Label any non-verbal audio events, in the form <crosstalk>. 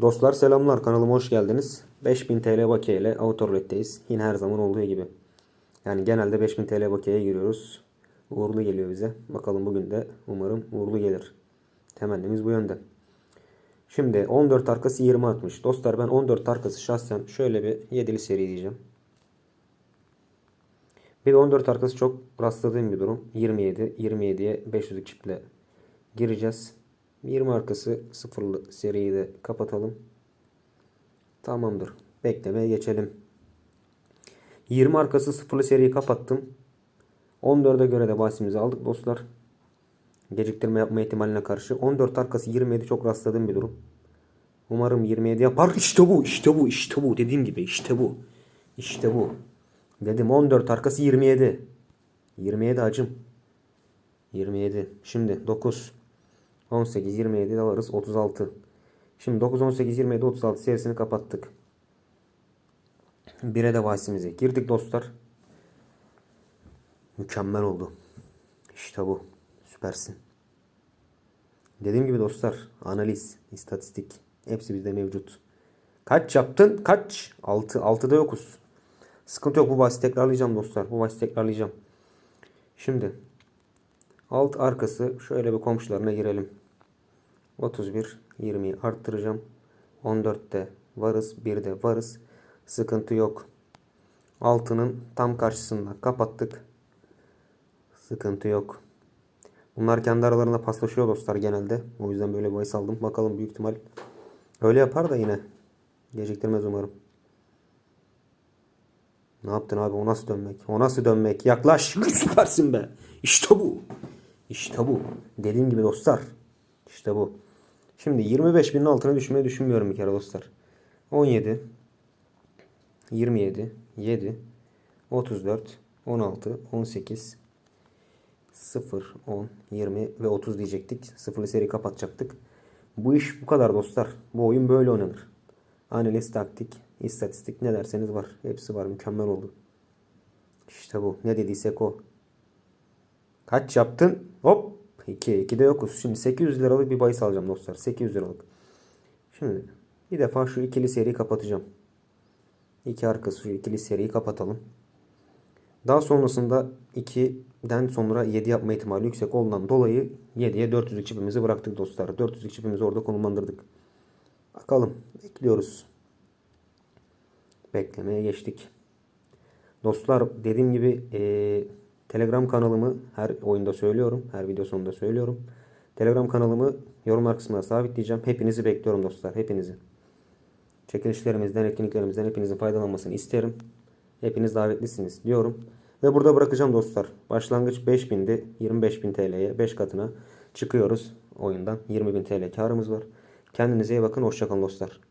Dostlar selamlar kanalıma hoş geldiniz. 5000 TL bakiye ile Autorolet'teyiz. Yine her zaman olduğu gibi. Yani genelde 5000 TL bakiyeye giriyoruz. Uğurlu geliyor bize. Bakalım bugün de umarım uğurlu gelir. Temennimiz bu yönde. Şimdi 14 arkası 20 atmış. Dostlar ben 14 arkası şahsen şöyle bir 7'li seri diyeceğim. Bir de 14 arkası çok rastladığım bir durum. 27, 27'ye 500'lük çiple gireceğiz. 20 arkası sıfırlı seriyi de kapatalım. Tamamdır. Beklemeye geçelim. 20 arkası sıfırlı seriyi kapattım. 14'e göre de bahsimizi aldık dostlar. Geciktirme yapma ihtimaline karşı. 14 arkası 27 çok rastladığım bir durum. Umarım 27 yapar. İşte bu, işte bu, işte bu. Dediğim gibi işte bu. İşte bu. Dedim 14 arkası 27. 27 acım. 27. Şimdi 9. 18, 27 de varız. 36. Şimdi 9, 18, 27, 36 serisini kapattık. 1'e de bahsimize girdik dostlar. Mükemmel oldu. İşte bu. Süpersin. Dediğim gibi dostlar analiz, istatistik hepsi bizde mevcut. Kaç yaptın? Kaç? 6. 6'da yokuz. Sıkıntı yok bu bahsi tekrarlayacağım dostlar. Bu bahsi tekrarlayacağım. Şimdi alt arkası şöyle bir komşularına girelim. 31 20'yi arttıracağım. 14'te varız. 1'de varız. Sıkıntı yok. Altının tam karşısında kapattık. Sıkıntı yok. Bunlar kendi aralarında paslaşıyor dostlar genelde. O yüzden böyle bahis aldım. Bakalım büyük ihtimal öyle yapar da yine. Geciktirmez umarım. Ne yaptın abi? O nasıl dönmek? O nasıl dönmek? Yaklaş. <laughs> Süpersin be. İşte bu. İşte bu. Dediğim gibi dostlar. İşte bu. Şimdi 25 binin altına düşmeyi düşünmüyorum bir kere dostlar. 17 27 7 34 16 18 0 10 20 ve 30 diyecektik. Sıfırlı seri kapatacaktık. Bu iş bu kadar dostlar. Bu oyun böyle oynanır. Analiz, taktik, istatistik ne derseniz var. Hepsi var. Mükemmel oldu. İşte bu. Ne dediysek o. Kaç yaptın? Hop. 2. 2'de yokuz. Şimdi 800 liralık bir bahis alacağım dostlar. 800 liralık. Şimdi bir defa şu ikili seriyi kapatacağım. İki arkası şu ikili seriyi kapatalım. Daha sonrasında 2'den sonra 7 yapma ihtimali yüksek olduğundan dolayı 7'ye 400'lük çipimizi bıraktık dostlar. 400'lük çipimizi orada konumlandırdık. Bakalım. Bekliyoruz. Beklemeye geçtik. Dostlar dediğim gibi eee, Telegram kanalımı her oyunda söylüyorum. Her video sonunda söylüyorum. Telegram kanalımı yorumlar kısmına sabitleyeceğim. Hepinizi bekliyorum dostlar. Hepinizi. Çekilişlerimizden, etkinliklerimizden hepinizin faydalanmasını isterim. Hepiniz davetlisiniz diyorum. Ve burada bırakacağım dostlar. Başlangıç 5000'di. 25.000 TL'ye 5 katına çıkıyoruz oyundan. 20.000 TL karımız var. Kendinize iyi bakın. Hoşçakalın dostlar.